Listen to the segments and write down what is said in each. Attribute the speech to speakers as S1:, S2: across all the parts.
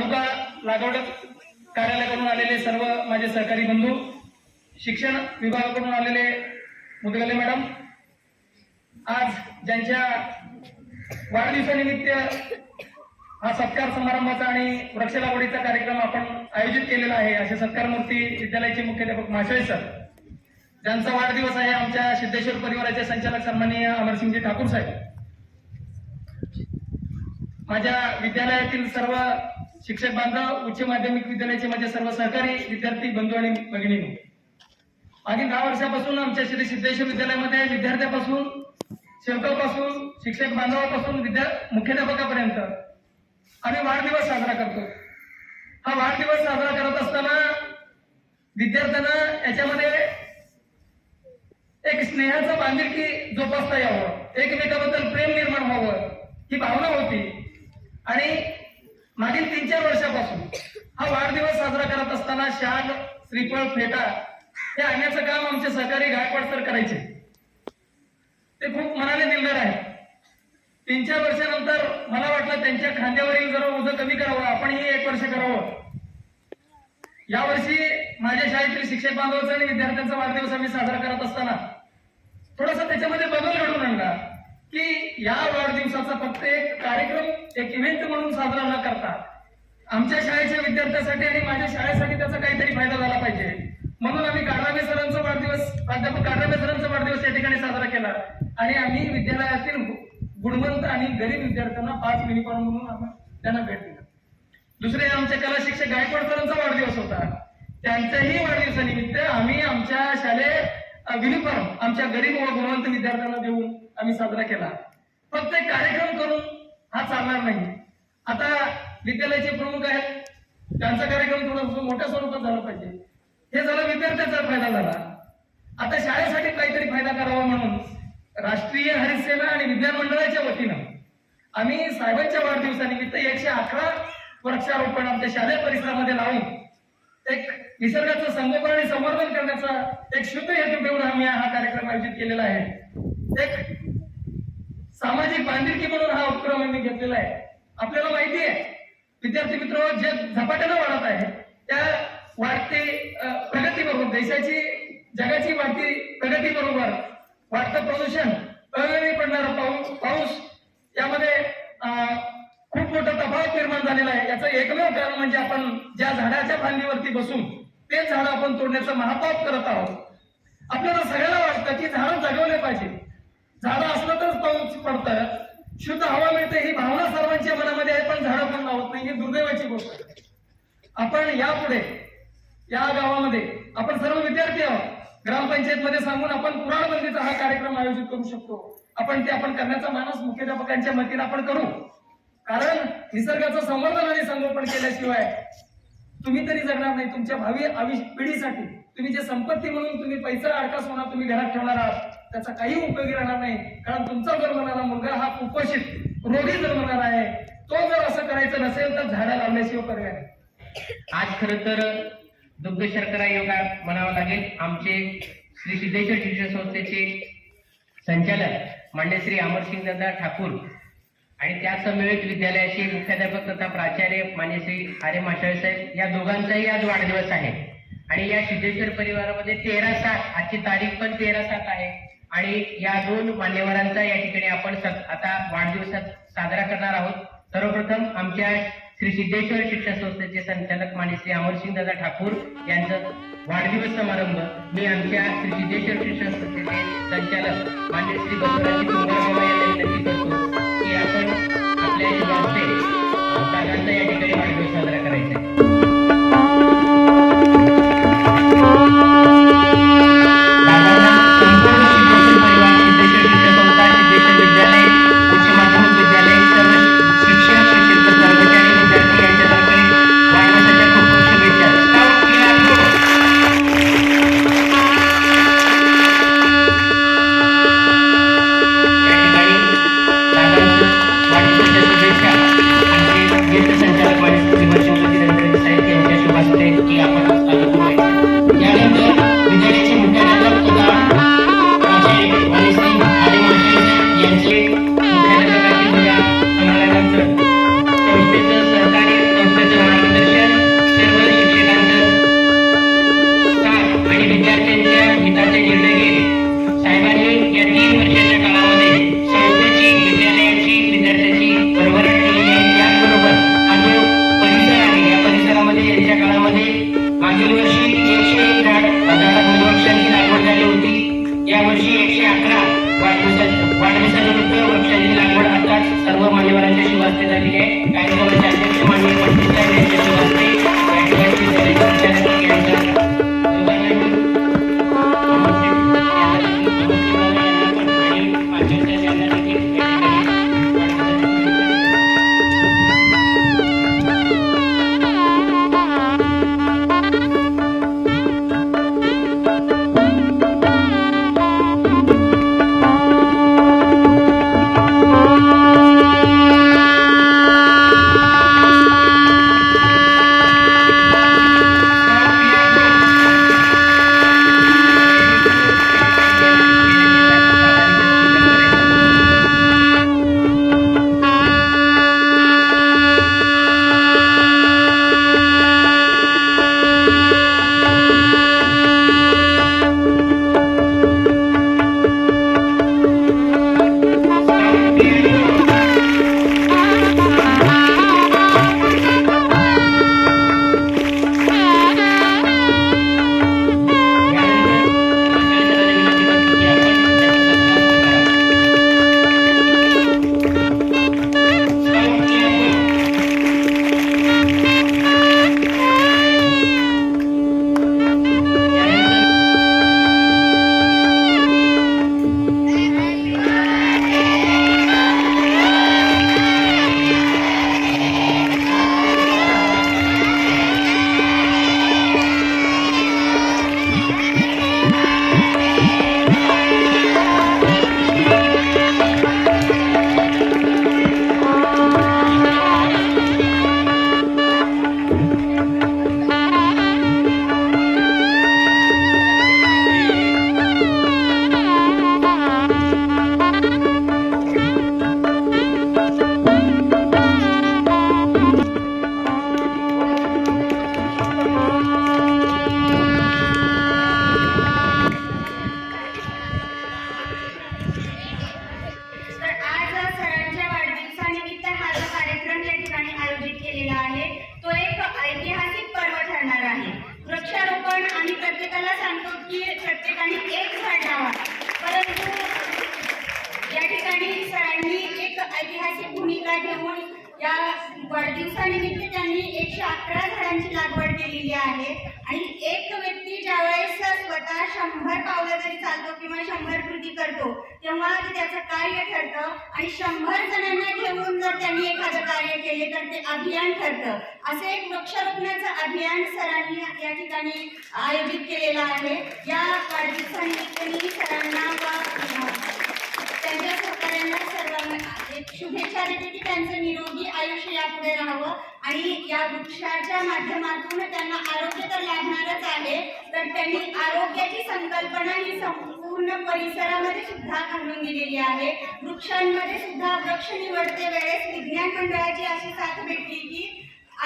S1: तालुका लागवड कार्यालयाकडून आलेले सर्व माझे सहकारी बंधू शिक्षण विभागाकडून आलेले मुदगले मॅडम आज ज्यांच्या वाढदिवसानिमित्त हा सत्कार समारंभाचा आणि वृक्ष लागवडीचा कार्यक्रम आपण आयोजित केलेला आहे असे सत्कार मूर्ती विद्यालयाचे मुख्याध्यापक माशाळे सर ज्यांचा वाढदिवस आहे आमच्या सिद्धेश्वर परिवाराचे संचालक सन्माननीय अमरसिंगजी ठाकूर साहेब. माझ्या विद्यालयातील सर्व शिक्षक बांधव उच्च माध्यमिक विद्यालयाचे माझे सर्व सहकारी विद्यार्थी बंधू आणि भगिनी मागील दहा वर्षापासून आमच्या श्री सिद्धेश्वर विद्यालयामध्ये विद्यार्थ्यापासून सेवकापासून शिक्षक बांधवापासून विद्या मुख्याध्यापकापर्यंत आम्ही वाढदिवस साजरा करतो. हा वाढदिवस साजरा करत असताना विद्यार्थ्यांना याच्यामध्ये एक स्नेहाचं बांधिलकी जोपासता यावं. एकमेकाबद्दल प्रेम निर्माण व्हावं. ही भावना होती. आणि मागील तीन चार वर्षापासून हा वाढदिवस साजरा करत असताना शाग श्रीफळ फेटा हे आणण्याचं काम आमचे सहकारी गायकवाड सर करायचे. ते खूप मनाने दिलदार आहे. तीन चार वर्षानंतर मला वाटलं त्यांच्या खांद्यावरील जरा उजं कमी करावं आपणही एक वर्ष करावं. यावर्षी माझ्या शाळेतील शिक्षक बांधवाचा आणि विद्यार्थ्यांचा वाढदिवस आम्ही साजरा करत असताना थोडासा त्याच्यामध्ये बदल घडून आणला. की या वाढदिवसाचा फक्त एक कार्यक्रम एक इव्हेंट म्हणून साजरा न करता आमच्या शाळेच्या विद्यार्थ्यांसाठी आणि माझ्या शाळेसाठी त्याचा काहीतरी फायदा झाला पाहिजे. म्हणून आम्ही गाडराबे सरांचा वाढदिवस प्राध्यापक गाडराबे सरांचा वाढदिवस या ठिकाणी साजरा केला. आणि आम्ही विद्यालयातील गुणवंत आणि गरीब विद्यार्थ्यांना पाच युनिफॉर्म म्हणून आम्ही त्यांना भेट दिला. दुसरे आमचे कला शिक्षक गायकवाड सरांचा वाढदिवस होता. त्यांच्याही वाढदिवसानिमित्त आम्ही आमच्या शालेय युनिफॉर्म आमच्या गरीब व गुणवंत विद्यार्थ्यांना देऊन आम्ही साजरा केला. फक्त एक कार्यक्रम करून हा चालणार नाही. आता विद्यालयाचे प्रमुख आहेत. त्यांचा कार्यक्रम थोडा मोठ्या स्वरूपात झाला पाहिजे. हे झालं विद्यार्थ्याचा फायदा झाला. आता शाळेसाठी काहीतरी फायदा करावा म्हणून राष्ट्रीय हरित सेना आणि विज्ञान मंडळाच्या वतीनं आम्ही साहेबांच्या वाढदिवसानिमित्त एकशे अकरा वृक्षारोपण आमच्या शालेय परिसरामध्ये लावून एक निसर्गाचं संगोपन आणि संवर्धन करण्याचा एक शुद्ध हेतू ठेवून आम्ही हा कार्यक्रम आयोजित केलेला आहे. एक सामाजिक बांधिलकी म्हणून हा उपक्रम आम्ही घेतलेला आहे. आपल्याला माहिती आहे विद्यार्थी मित्र जे झपाट्यानं वाढत आहे त्या वाढते प्रगती बरोबर देशाची जगाची वाढती प्रगती बरोबर वाढतं प्रदूषण अवेळी पडणारा पाऊस पाऊस यामध्ये खूप मोठा तफावत निर्माण झालेला आहे. याचं एकमेव कारण म्हणजे आपण ज्या झाडाच्या फांदीवरती बसून ते झाड आपण तोडण्याचं महापाप करत आहोत. आपल्याला सगळ्यांना वाटतं की झाडं जगवले पाहिजे. झाडं असलं तरच पाऊस पडतं शुद्ध हवा मिळते ही भावना सर्वांच्या मनामध्ये आहे पण झाडं पण लावत नाही ही दुर्दैवाची गोष्ट आहे. आपण यापुढे या गावामध्ये आपण सर्व विद्यार्थी आहोत. ग्रामपंचायत मध्ये सांगून आपण पुराणबंदीचा हा कार्यक्रम आयोजित करू शकतो. आपण ते आपण करण्याचा मानस मुख्याध्यापकांच्या मतीने आपण करू. कारण निसर्गाचं संवर्धन आणि संगोपन केल्याशिवाय तुम्ही तरी जगणार नाही. तुमच्या भावी आयुष्य पिढीसाठी तुम्ही जे संपत्ती म्हणून तुम्ही पैसा अडका सोना तुम्ही घरात ठेवणार आहात त्याचा काही उपयोगी राहणार नाही. कारण तुमचा जर म्हणाला मुलगा हा कुपोषित रोगी म्हणाला आहे तो जर असं करायचं नसेल तर झाडं लावण्याशिवाय पर्याय
S2: आज खर तर दुग्ध शर्करा योगा म्हणावं लागेल. आमचे श्री सिद्धेश्वर शिक्षण संस्थेचे संचालक मान्य श्री अमरसिंग दादा ठाकूर आणि त्या समवेत विद्यालयाचे मुख्याध्यापक तथा प्राचार्य मान्य श्री आर्य माशाळे साहेब या दोघांचाही आज वाढदिवस आहे. आणि या सिद्धेश्वर परिवारामध्ये तेरा सात आजची तारीख पण तेरा सात आहे. आणि या दोन मान्यवरांचा या ठिकाणी आपण आता वाढदिवसात साजरा करणार आहोत. सर्वप्रथम आमच्या श्री सिद्धेश्वर शिक्षण संस्थेचे संचालक माने श्री अमरसिंग दादा ठाकूर यांचं वाढदिवस समारंभ मी आमच्या श्री सिद्धेश्वर शिक्षण संस्थेचे संचालक मान्य श्री बसवराजी वर्षी एकशे वृक्षांची लागवड झाली होती यावर्षी एकशे अकरा. वाढदिवसानिमित्त वृक्षांची लागवड आता सर्व मान्यवरांच्या शिवास्ते झालेली आहे कार्यक्रमाचे अध्यक्ष मान्य पंडित साहेब यांच्या
S3: वाढदिवसानिमित्त त्यांनी एकशे अकरा झाडांची लागवड केलेली आहे. आणि एक व्यक्ती ज्यावेळेस स्वतः शंभर पावलं जरी चालतो किंवा शंभर कृती करतो तेव्हा ते त्याचं कार्य ठरतं. आणि शंभर जणांना घेऊन जर त्यांनी एखादं कार्य केले तर ते अभियान ठरतं. असं एक वृक्षारोपणाचं अभियान सरांनी या ठिकाणी आयोजित केलेलं आहे. या वाढदिवसानिमित्त मी सरांना व त्यांच्या सहकार्यांना शुभेच्छा देते की त्यांचं निरोगी आयुष्य यापुढे राहावं. आणि या वृक्षाच्या माध्यमातून त्यांना आरोग्य तर लाभणारच आहे तर त्यांनी आरोग्याची संकल्पना ही संपूर्ण परिसरामध्ये सुद्धा घालून दिलेली आहे. वृक्षांमध्ये सुद्धा वृक्ष निवडते वेळेस विज्ञान मंडळाची अशी साथ भेटली की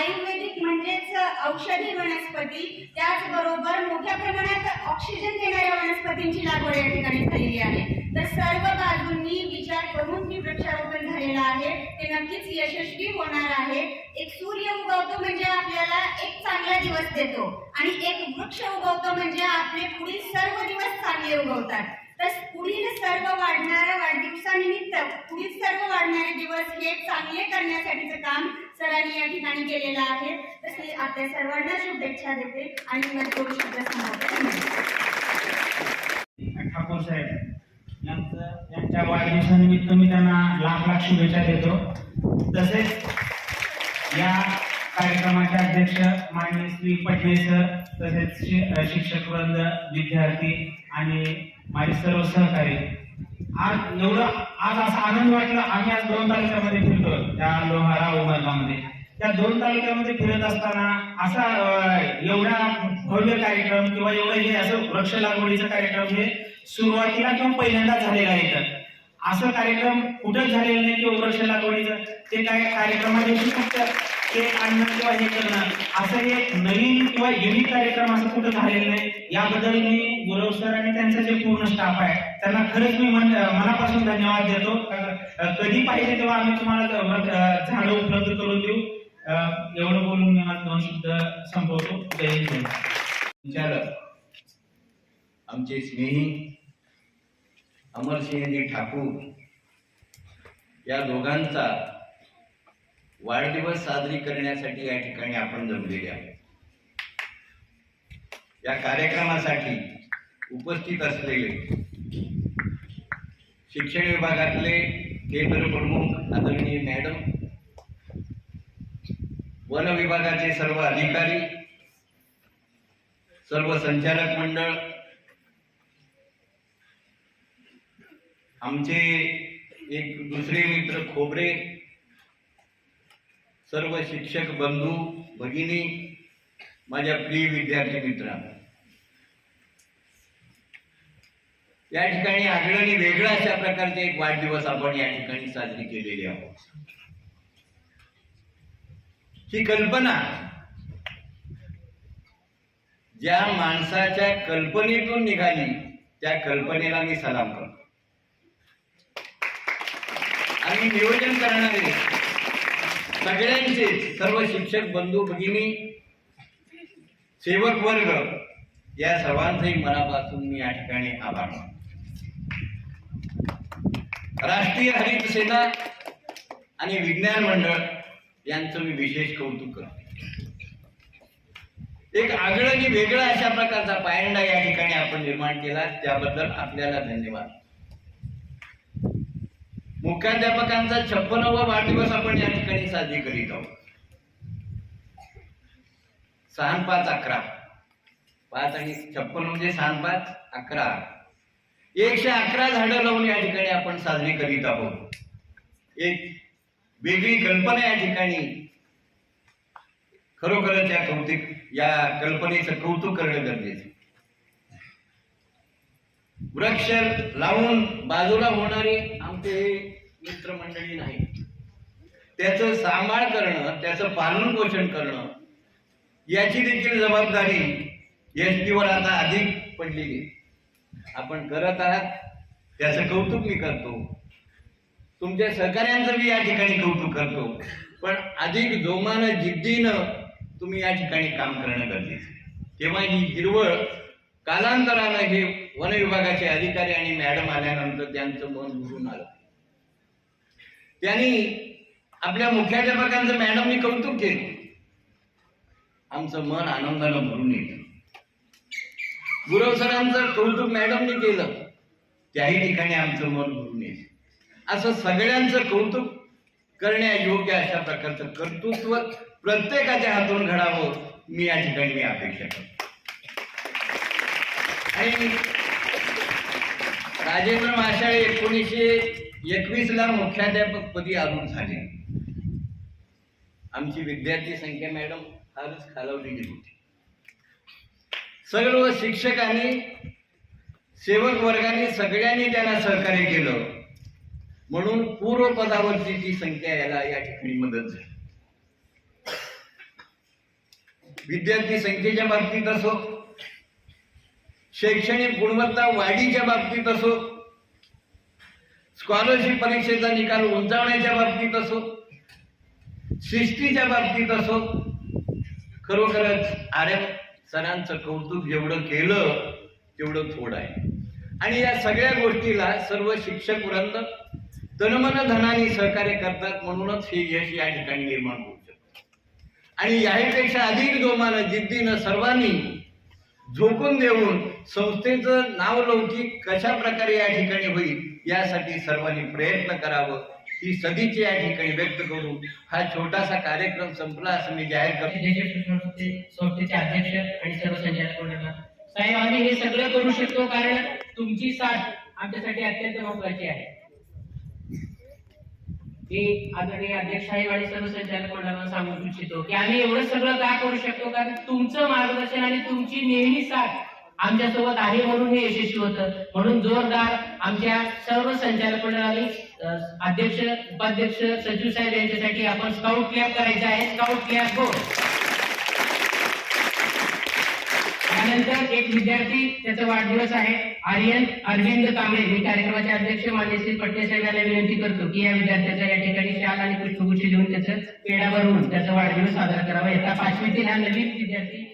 S3: आयुर्वेदिक म्हणजेच औषधी वनस्पती त्याचबरोबर मोठ्या प्रमाणात ऑक्सिजन देणाऱ्या वनस्पतींची लागवड या ठिकाणी झालेली आहे. तर सर्व बाजूंनी विचार करून की वृक्षारोपण झालेलं आहे. ते नक्कीच यशस्वी होणार आहे. एक सूर्य उगवतो म्हणजे आपल्याला एक चांगला दिवस देतो. आणि एक वृक्ष उगवतो म्हणजे आपले पुढील सर्व दिवस चांगले उगवतात. तर पुढील सर्व वाढणाऱ्या वाढदिवसानिमित्त पुढील सर्व वाढणारे दिवस हे चांगले करण्यासाठीचं काम सरांनी या ठिकाणी केलेलं आहे. तसे आपल्या सर्वांना शुभेच्छा देते आणि मग दोन शब्द
S4: ठाकूर साहेब यांचं यांच्या वाढदिवसानिमित्त मी त्यांना शुभेच्छा देतो. तसेच या कार्यक्रमाचे अध्यक्ष माननीय श्री पटले सर तसेच शिक्षक वर्ग विद्यार्थी आणि माझे सर्व सहकारी. आज एवढं आज असा आनंद वाटला आम्ही आज दोन तालुक्यामध्ये फिरतो त्या लोहारा उमरगामध्ये त्या दोन तालुक्यामध्ये फिरत असताना असा एवढा भव्य कार्यक्रम किंवा एवढं हे असं वृक्ष लागवडीचा कार्यक्रम हे सुरुवातीला किंवा पहिल्यांदा झालेला आहे इथं. असं कार्यक्रम कुठंच झालेलं नाही किंवा वृक्ष लागवडीचं? ते काय कार्यक्रमादिवशी फक्त ते आणणं किंवा हे करणं? असं हे नवीन किंवा युनिक कार्यक्रम असं कुठं झालेलं नाही? याबद्दल मी गौरव सर आणि त्यांचा जे पूर्ण स्टाफ आहे त्यांना खरंच मी मन मनापासून धन्यवाद देतो. कधी पाहिजे तेव्हा आम्ही तुम्हाला झाडं उपलब्ध करून देऊ. एवढं बोलून मी दोन शब्द संपवतो. जय हिंद.
S5: आमचे स्नेही अमरसिंहजी ठाकूर या दोघांचा वाढदिवस साजरी करण्यासाठी या ठिकाणी आपण जमलेले आहोत. या कार्यक्रमासाठी उपस्थित असलेले शिक्षण विभागातले केंद्र प्रमुख आदरणीय मॅडम वन विभागाचे सर्व अधिकारी सर्व संचालक मंडळ आमचे एक दुसरे मित्र खोबरे सर्व शिक्षक बंधू भगिनी माझ्या प्रिय विद्यार्थी मित्र. या ठिकाणी आगळं वेगळा अशा प्रकारचे एक वाढदिवस आपण या ठिकाणी साजरी केलेली आहोत. ही कल्पना ज्या माणसाच्या कल्पनेतून निघाली त्या कल्पनेला मी सलाम करतो. आणि नियोजन करणारे सगळ्यांचे सर्व शिक्षक बंधू भगिनी सेवक वर्ग या सर्वांचंही मनापासून मी या ठिकाणी आभार मानतो. राष्ट्रीय हरित सेना आणि विज्ञान मंडळ यांचं मी विशेष कौतुक करतो. एक आगळं आणि वेगळा अशा प्रकारचा पायंडा या ठिकाणी आपण निर्माण केला त्याबद्दल आपल्याला धन्यवाद. मुख्याध्यापकांचा छप्पनवा वाढदिवस आपण या ठिकाणी साजरी करीत आहोत. सहा पाच अकरा. पाच आणि छप्पन म्हणजे सहा पाच अकरा. एकशे अकरा झाडं लावून या ठिकाणी आपण साजरी करीत आहोत. एक वेगळी कल्पना या ठिकाणी खरोखरच या कौतिक या कल्पनेचं कौतुक करणं गरजेचं वृक्ष लावून बाजूला होणारे आमचे मित्रमंडळी नाही. त्याचं सांभाळ करणं त्याचं पालन पोषण करणं याची देखील जबाबदारी एस टीवर आता अधिक पडलेली आपण करत आहात त्याचं कौतुक मी करतो. तुमच्या सहकार्यांचं मी या ठिकाणी कौतुक करतो. पण अधिक जोमानं जिद्दीनं तुम्ही या ठिकाणी काम करणं गरजेचं तेव्हा ही हिरवळ कालांतरानं हे वन विभागाचे अधिकारी आणि मॅडम आल्यानंतर त्यांचं मन भरून आलं. त्यांनी आपल्या मुख्याध्यापकांचं मॅडमनी कौतुक केलं. आमचं मन आनंदानं भरून येतं गुरव सरांचं कौतुक मॅडमनी केलं. त्याही ठिकाणी आमचं मन भरून येतं असं सगळ्यांचं कौतुक करण्यायोग्य अशा प्रकारचं कर्तृत्व प्रत्येकाच्या हातून घडावं मी या ठिकाणी मी अपेक्षा करतो. आणि राजेंद्र माशाळे एकोणीसशे एकवीसला मुख्याध्यापकपदी मुख्याध्यापक पदी आरूढ झाले. आमची विद्यार्थी संख्या मॅडम फारच खालावलेली होती. सर्व शिक्षकांनी सेवक वर्गाने सगळ्यांनी त्यांना सहकार्य केलं. म्हणून पूर्व पदावरची जी संख्या याला या ठिकाणी मदत झाली. विद्यार्थी संख्येच्या बाबतीत असो शैक्षणिक गुणवत्ता वाढीच्या बाबतीत असो स्कॉलरशिप परीक्षेचा निकाल उंचावण्याच्या बाबतीत असो शिस्तीच्या बाबतीत असो खरोखरच आर सरांचं कौतुक जेवढं केलं तेवढं थोडं आहे. आणि या सगळ्या गोष्टीला सर्व शिक्षक वृंद तनमन धनाने सहकार्य करतात म्हणूनच हे यश या ठिकाणी निर्माण होऊ शकतं. आणि याहीपेक्षा अधिक जोमानं जिद्दीनं सर्वांनी झोकून देऊन संस्थेचं नाव लौकिक कशा प्रकारे या ठिकाणी होईल यासाठी सर्वांनी प्रयत्न करावं. ही सदिच्छा या ठिकाणी व्यक्त करून हा छोटासा कार्यक्रम संपला असं मी जाहीर करतो.
S2: संस्थेचे अध्यक्ष आणि सर्व संचालक साहेब आम्ही हे सगळं करू शकतो कारण तुमची साथ आमच्यासाठी अत्यंत महत्वाची आहे. मी आदरणीय अध्यक्ष साहेब आणि सर्व संचालक मंडळाला सांगू इच्छितो की आम्ही एवढं सगळं का करू शकतो? कारण तुमचं मार्गदर्शन आणि तुमची नेहमी साथ आमच्यासोबत आहे म्हणून हे यशस्वी होतं. म्हणून जोरदार आमच्या सर्व संचालक मंडळाने अध्यक्ष उपाध्यक्ष सचिव साहेब यांच्यासाठी आपण स्काउट क्लॅप करायचा आहे. स्काउट क्लॅप गो त्यानंतर एक विद्यार्थी त्याचा वाढदिवस आहे. आर्यन अरविंद कांबळे. मी कार्यक्रमाचे अध्यक्ष मान्य श्री पटणे साहेबांना विनंती करतो की या विद्यार्थ्याचा या ठिकाणी शाल आणि पुष्पगुच्छ देऊन त्याचं पेढा भरवून त्याचा वाढदिवस साजरा करावा. येता पाचवीतील हा नवीन विद्यार्थी.